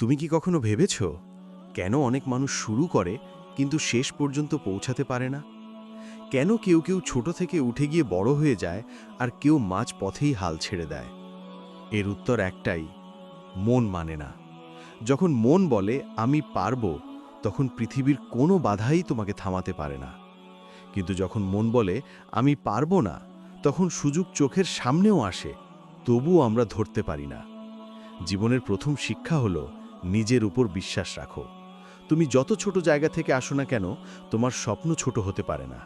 তুমি কি কখনো ভেবেছ? কেন অনেক মানুষ শুরু করে, কিন্তু শেষ পর্যন্ত পৌঁছাতে পারে না? কেন কেউ কেউ ছোট থেকে উঠে গিয়ে বড় হয়ে যায়, আর কেউ মাঝ পথেই হাল ছেড়ে দেয়? এর উত্তর একটাই, মন মানে না। যখন মন বলে, আমি পারব তখন পৃথিবীর কোনো বাধাই তোমাকে থামাতে পারে না। কিন্তু যখন মন বলে, আমি পারব না তখন সুযোগ চোখের সামনেও আসে, তবুও আমরা ধরতে পারি না। জীবনের প্রথম শিক্ষা হলো নিজের উপর বিশ্বাস রাখো। তুমি যত ছোট জায়গা থেকে আসো না কেন, তোমার স্বপ্ন ছোট হতে পারে না।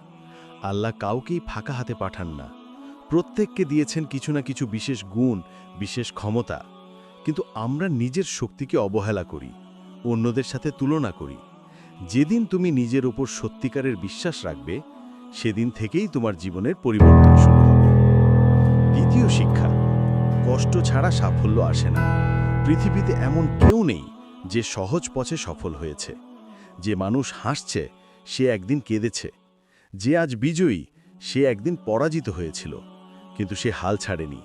আল্লাহ কাউকেই ফাঁকা হাতে পাঠান না। প্রত্যেককে দিয়েছেন কিছু না কিছু বিশেষ গুণ, বিশেষ ক্ষমতা। কিন্তু আমরা নিজের শক্তিকে অবহেলা করি, অন্যদের সাথে তুলনা করি। যেদিন তুমি নিজের উপর সত্যিকারের বিশ্বাস রাখবে, সেদিন থেকেই তোমার জীবনের পরিবর্তন শুরু হবে। দ্বিতীয় শিক্ষা, কষ্ট ছাড়া সাফল্য আসে না। পৃথিবীতে এমন কেউ নেই যে সহজ পথে সফল হয়েছে। যে মানুষ হাসছে, সে একদিন কেঁদেছে। যে আজ বিজয়ী, সে একদিন পরাজিত হয়েছিল। কিন্তু সে হাল ছাড়েনি।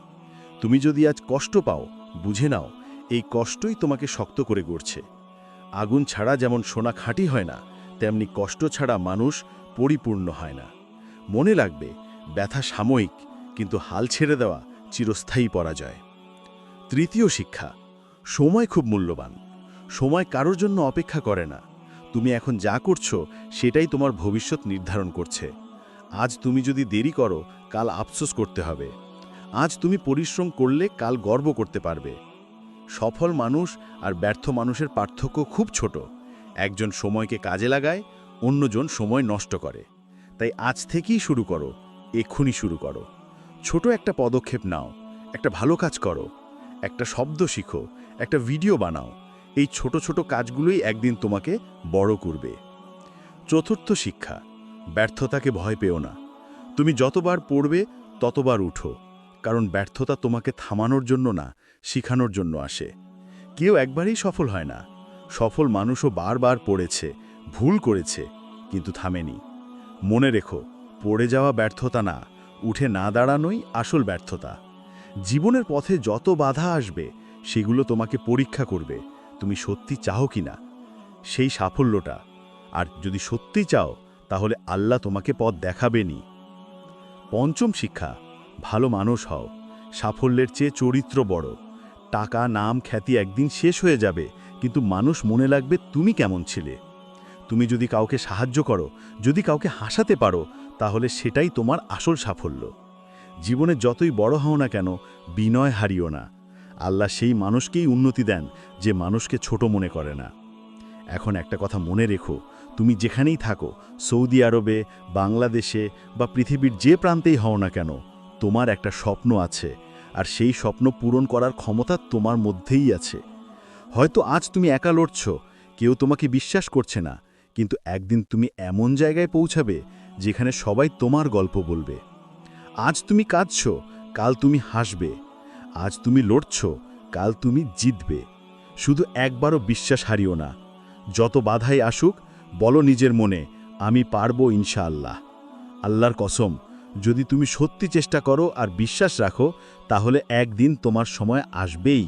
তুমি যদি আজ কষ্ট পাও, বুঝে নাও, এই কষ্টই তোমাকে শক্ত করে গড়ছে। আগুন ছাড়া যেমন সোনা খাঁটি হয় না, তেমনি কষ্ট ছাড়া মানুষ পরিপূর্ণ হয় না। মনে লাগবে, ব্যথা সাময়িক, কিন্তু হাল ছেড়ে দেওয়া চিরস্থায়ী পরাজয়। তৃতীয় শিক্ষা, সময় খুব মূল্যবান। সময় কারোর জন্য অপেক্ষা করে না। তুমি এখন যা করছ, সেটাই তোমার ভবিষ্যৎ নির্ধারণ করছে। আজ তুমি যদি দেরি করো, কাল আফসোস করতে হবে। আজ তুমি পরিশ্রম করলে, কাল গর্ব করতে পারবে। সফল মানুষ আর ব্যর্থ মানুষের পার্থক্য খুব ছোট। একজন সময়কে কাজে লাগায়, অন্যজন সময় নষ্ট করে। তাই আজ থেকেই শুরু করো এক্ষুনি শুরু করো। ছোট একটা পদক্ষেপ নাও, একটা ভালো কাজ করো। একটা শব্দ শিখো, একটা ভিডিও বানাও। এই ছোট ছোট কাজগুলোই একদিন তোমাকে বড় করবে। চতুর্থ শিক্ষা, ব্যর্থতাকে ভয় পেও না। তুমি যতবার পড়বে, ততবার উঠো, কারণ ব্যর্থতা তোমাকে থামানোর জন্য না, শিখানোর জন্য আসে। কেউ একবারেই সফল হয় না। সফল মানুষও বারবার পড়েছে, ভুল করেছে, কিন্তু থামেনি। মনে রেখো, পড়ে যাওয়া ব্যর্থতা না, উঠে না দাঁড়ানোই আসল ব্যর্থতা। জীবনের পথে যত বাধা আসবে, সেগুলো তোমাকে পরীক্ষা করবে। তুমি সত্যি চাও কি না? সেই সাফল্যটা। আর যদি সত্যি চাও, তাহলে আল্লাহ তোমাকে পথ দেখাবেনি পঞ্চম শিক্ষা, ভালো মানুষ হও। সাফল্যের চেয়ে চরিত্র বড়। টাকা, নাম, খ্যাতি একদিন শেষ হয়ে যাবে, কিন্তু মানুষ মনে লাগবে তুমি কেমন ছিলে। তুমি যদি কাউকে সাহায্য করো, যদি কাউকে হাসাতে পারো, তাহলে সেটাই তোমার আসল সাফল্য। জীবনে যতই বড় হও না কেন, বিনয় হারিও না। আল্লাহ সেই মানুষকেই উন্নতি দেন যে মানুষকে ছোট মনে করে না। এখন একটা কথা মনে রেখো, তুমি যেখানেই থাকো, সৌদি আরবে, বাংলাদেশে বা পৃথিবীর যে প্রান্তেই হও না কেন, তোমার একটা স্বপ্ন আছে আর সেই স্বপ্ন পূরণ করার ক্ষমতা তোমার মধ্যেই আছে। হয়তো আজ তুমি একা লড়ছ, কেউ তোমাকে বিশ্বাস করছে না, কিন্তু একদিন তুমি এমন জায়গায় পৌঁছাবে যেখানে সবাই তোমার গল্প বলবে। আজ তুমি কাঁদছ, কাল তুমি হাসবে আজ তুমি লড়ছ, কাল তুমি জিতবে। শুধু একবারও বিশ্বাস হারিও না। যত বাধাই আসুক, বলো নিজের মনে, আমি পারব ইনশাআল্লাহ। আল্লাহর কসম, যদি তুমি সত্যি চেষ্টা করো আর বিশ্বাস রাখো, তাহলে একদিন তোমার সময় আসবেই।